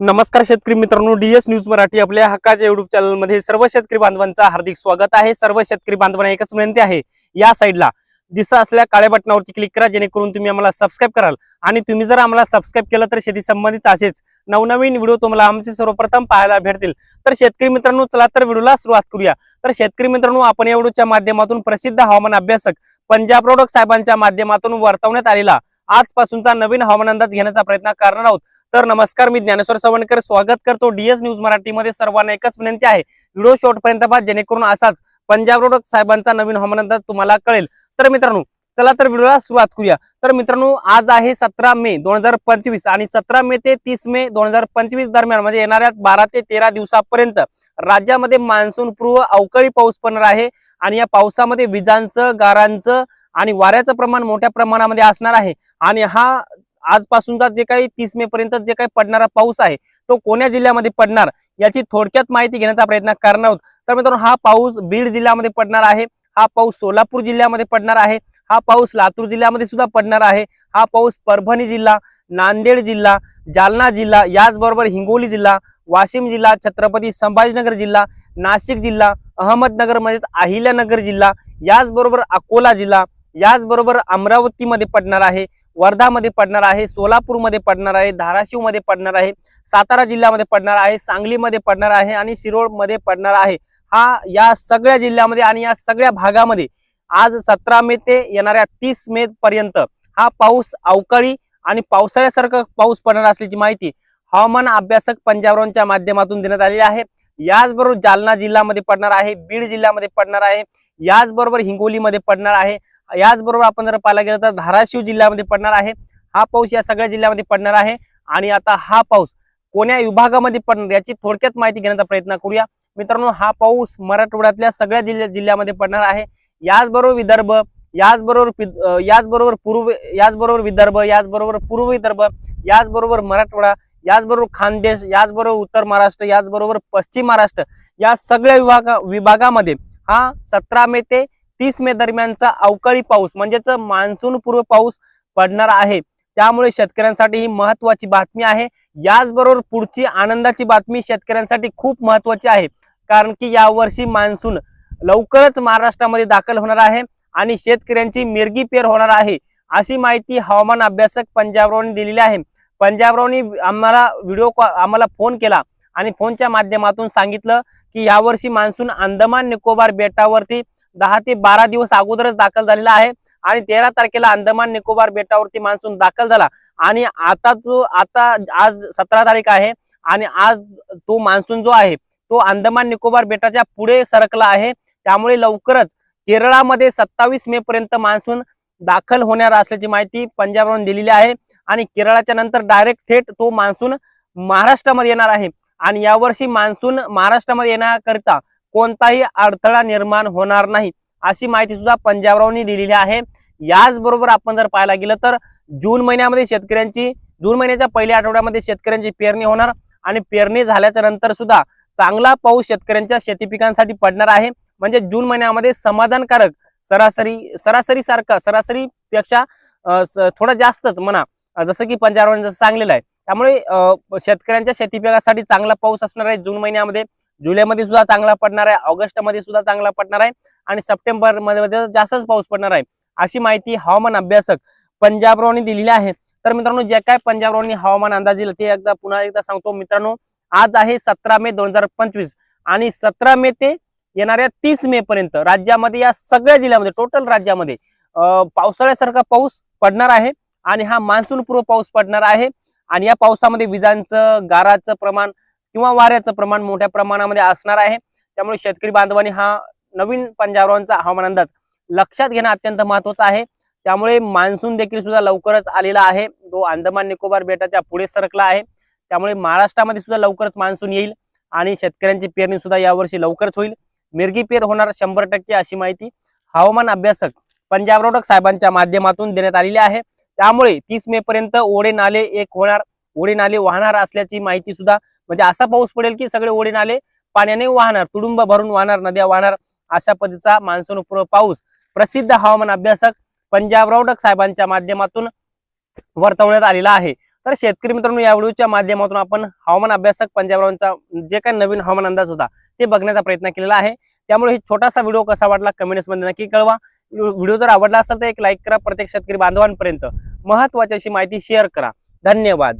नमस्कार शेतकरी मित्रांनो डीएस न्यूज मराठी आपल्या हक्काच्या युट्यूब चॅनलमध्ये सर्व शेतकरी बांधवांचा हार्दिक स्वागत आहे. सर्व शेतकरी बांधवांना एकच विनंती आहे या साईडला दिसत असल्या काळ्या बटनावरती क्लिक करा जेणेकरून तुम्ही आम्हाला सबस्क्राईब कराल. आणि तुम्ही जर आम्हाला सबस्क्राईब केलं तर शेती संबंधित असेच नवनवीन व्हिडिओ तुम्हाला आमचे सर्वप्रथम पाहायला भेटतील. तर शेतकरी मित्रांनो चला तर व्हिडिओला सुरुवात करूया. तर शेतकरी मित्रांनो आपण या व्हिडिओच्या माध्यमातून प्रसिद्ध हवामान अभ्यासक पंजाब प्रोडक्ट साहेबांच्या माध्यमातून वर्तवण्यात आलेला आजपासूनचा नवीन हवामान अंदाज घेण्याचा प्रयत्न करणार आहोत. तर नमस्कार मी ज्ञानेश्वर सवणकर स्वागत करतो डीएस न्यूज मराठीमध्ये. सर्वांना एकच विनंती आहे व्हिडिओ शॉर्टपर्यंत पहा जेणेकरून असाच पंजाब रोड साहेबांचा नवीन हवामान अंदाज तुम्हाला कळेल. तर मित्रांनो चला तर व्हिडिओला सुरुवात करूया. तर मित्रांनो आज आहे सतरा मे दोन हजार पंचवीस आणि सतरा मे ते तीस मे दोन हजार पंचवीस दरम्यान म्हणजे येणाऱ्या बारा ते तेरा दिवसापर्यंत राज्यामध्ये मान्सून पूर्व अवकाळी पाऊस पडणार आहे. आणि या पावसामध्ये विजांचं गारांचं आणि वाऱ्याचं प्रमाण मोठ्या प्रमाणामध्ये असणार आहे. आणि हा आजपासूनचा जे काही तीस मे पर्यंत जे काही पडणारा पाऊस आहे तो कोण्या जिल्ह्यामध्ये पडणार याची थोडक्यात माहिती घेण्याचा प्रयत्न करणार आहोत. तर मित्रांनो हा पाऊस बीड जिल्ह्यामध्ये पडणार आहे हा पाऊस सोलापूर जिल्ह्यामध्ये पडणार आहे हा पाऊस लातूर जिल्ह्यामध्ये सुद्धा पडणार आहे हा पाऊस परभणी जिल्हा नांदेड जिल्हा जालना जिल्हा याचबरोबर हिंगोली जिल्हा वाशिम जिल्हा छत्रपती संभाजीनगर जिल्हा नाशिक जिल्हा अहमदनगर म्हणजेच अहिल्यानगर जिल्हा याचबरोबर अकोला जिल्हा याचबरोबर अमरावतीमध्ये पडणार आहे वर्धामध्ये पडणार आहे सोलापूरमध्ये पडणार आहे धाराशिवमध्ये पडणार आहे सातारा जिल्ह्यामध्ये पडणार आहे सांगलीमध्ये पडणार आहे आणि शिरोळमध्ये पडणार आहे. हा या सगळ्या जिल्ह्यामध्ये आणि या सगळ्या भागामध्ये आज सतरा मे ते येणाऱ्या तीस मे पर्यंत हा पाऊस अवकाळी आणि पावसाळ्यासारखा पाऊस पडणार असल्याची माहिती हवामान अभ्यासक पंजाबरावांच्या माध्यमातून देण्यात आलेली आहे. याचबरोबर जालना जिल्ह्यामध्ये पडणार आहे बीड जिल्ह्यामध्ये पडणार आहे याचबरोबर हिंगोलीमध्ये पडणार आहे. याचबरोबर आपण जर पाहायला गेलं तर धाराशिव जिल्ह्यामध्ये पडणार आहे. हा पाऊस या सगळ्या जिल्ह्यामध्ये पडणार आहे. आणि आता हा पाऊस कोण्या विभागामध्ये पडणार याची थोडक्यात माहिती घेण्याचा प्रयत्न करूया. मित्रांनो हा पाऊस मराठवाड्यातल्या सगळ्या जिल्ह्या जिल्ह्यामध्ये पडणार आहे. याचबरोबर विदर्भ याचबरोबर याचबरोबर पूर्व याचबरोबर विदर्भ याचबरोबर पूर्व विदर्भ याचबरोबर मराठवाडा याचबरोबर खानदेश याचबरोबर उत्तर महाराष्ट्र याचबरोबर पश्चिम महाराष्ट्र या सगळ्या विभागा विभागामध्ये हा सतरा मे ते तीस मे दरम्यानचा अवकाळी पाऊस म्हणजेच मान्सून पूर्व पाऊस पडणार आहे. त्यामुळे शेतकऱ्यांसाठी ही महत्वाची बातमी आहे. याचबरोबर पुढची आनंदाची बातमी शेतकऱ्यांसाठी खूप महत्वाची आहे. कारण की यावर्षी मान्सून लवकरच महाराष्ट्रामध्ये दाखल होणार आहे आणि शेतकऱ्यांची मिरगी पेर होणार आहे अशी माहिती हवामान अभ्यासक पंजाबरावनी दिलेली आहे. पंजाबरावनी आम्हाला व्हिडिओ कॉल आम्हाला फोन केला आणि फोनच्या माध्यमातून सांगितलं की यावर्षी मान्सून अंदमान निकोबार बेटावरती दहा ते बारा दिवस अगोदरच दाखल झालेला आहे. आणि तेरा तारखेला अंदमान निकोबार बेटावरती मान्सून दाखल झाला. आणि आता जो आता आज सतरा तारीख आहे. आणि आज तो मान्सून जो आहे तो अंदमान निकोबार बेटाच्या पुढे सरकला आहे. त्यामुळे लवकरच केरळामध्ये सत्तावीस मे पर्यंत मान्सून दाखल होणार असल्याची माहिती पंजाबवरून दिलेली आहे. आणि केरळाच्या नंतर डायरेक्ट थेट तो मान्सून महाराष्ट्रामध्ये येणार आहे. आणि यावर्षी मान्सून महाराष्ट्रामध्ये येण्याकरिता कोणताही अडथळा निर्माण होणार नाही अशी माहिती सुद्धा पंजाबरावनी दिलेली आहे. याचबरोबर आपण जर पाहायला गेलं तर जून महिन्यामध्ये शेतकऱ्यांची जून महिन्याच्या पहिल्या आठवड्यामध्ये शेतकऱ्यांची पेरणी होणार आणि पेरणी झाल्याच्यानंतर सुद्धा चांगला पाऊस शेतकऱ्यांच्या शेती पिकांसाठी पडणार आहे. म्हणजे जून महिन्यामध्ये समाधानकारक सरासरी सरासरी सारखा सरासरी पेक्षा अं, थोडा जास्तच म्हणा जसं की पंजाबरावांनी जसं सांगलेलं आहे. त्यामुळे अं, शेतकऱ्यांच्या शेती पिकासाठी चांगला पाऊस असणार आहे जून महिन्यामध्ये. जुलैमध्ये सुद्धा चांगला पडणार आहे ऑगस्टमध्ये सुद्धा चांगला पडणार आहे आणि सप्टेंबरमध्ये जास्तच पाऊस पडणार आहे. अशी माहिती हवामान अभ्यासक पंजाबरावनी दिलेली आहे. तर मित्रांनो जे काय पंजाबरावनी हवामान अंदाज दिलं ते एकदा पुन्हा एकदा सांगतो. मित्रांनो आज आहे सतरा मे दोन हजार पंचवीस आणि सतरा मे ते येणाऱ्या तीस मे पर्यंत राज्यामध्ये या सगळ्या जिल्ह्यामध्ये टोटल राज्यामध्ये पावसाळ्यासारखा पाऊस पडणार आहे आणि हा मान्सून पूर्व पाऊस पडणार आहे. आणि या पावसामध्ये विजांचं गाराचं प्रमाण किंवा वाऱ्याचं प्रमाण मोठ्या प्रमाणामध्ये असणार आहे. त्यामुळे शेतकरी बांधवांनी हा नवीन पंजाबरावांचा हवामान अंदाज लक्षात घेणं अत्यंत महत्वाचं आहे. त्यामुळे मान्सून देखील सुद्धा लवकरच आलेला आहे. तो अंदमान निकोबार बेटाच्या पुढे सरकला आहे. त्यामुळे महाराष्ट्रामध्ये सुद्धा लवकरच मान्सून येईल आणि शेतकऱ्यांची पेरणी सुद्धा यावर्षी लवकरच होईल. मिरगी पेर होणार शंभर टक्के अशी माहिती हवामान अभ्यासक पंजाब साहेबांच्या माध्यमातून देण्यात आलेली आहे. त्यामुळे तीस मे पर्यंत ओढे नाले एक होणार. ओढे नाले वाहणार असल्याची माहिती सुद्धा म्हणजे असा पाऊस पडेल की सगळे ओढे नाले पाण्याने वाहणार तुडुंब भरून वाहणार नद्या वाहणार अशा पद्धतीचा मान्सून पाऊस. प्रसिद्ध हवामान अभ्यासक पंजाब रावडक साहेबांच्या माध्यमातून वर्तवण्यात आलेला आहे. तर शेतकरी मित्रांनो या व्हिडिओच्या माध्यमातून आपण हवामान अभ्यासक पंजाबरावांचा जे काही नवीन हवामान अंदाज होता ते बघण्याचा प्रयत्न केलेला आहे. त्यामुळे हे छोटासा व्हिडिओ कसा वाटला कमेंट्स नक्की कळवा. व्हिडिओ जर आवडला असेल तर एक लाईक करा प्रत्येक शेतकरी बांधवांपर्यंत महत्वाची अशी माहिती शेअर करा. धन्यवाद.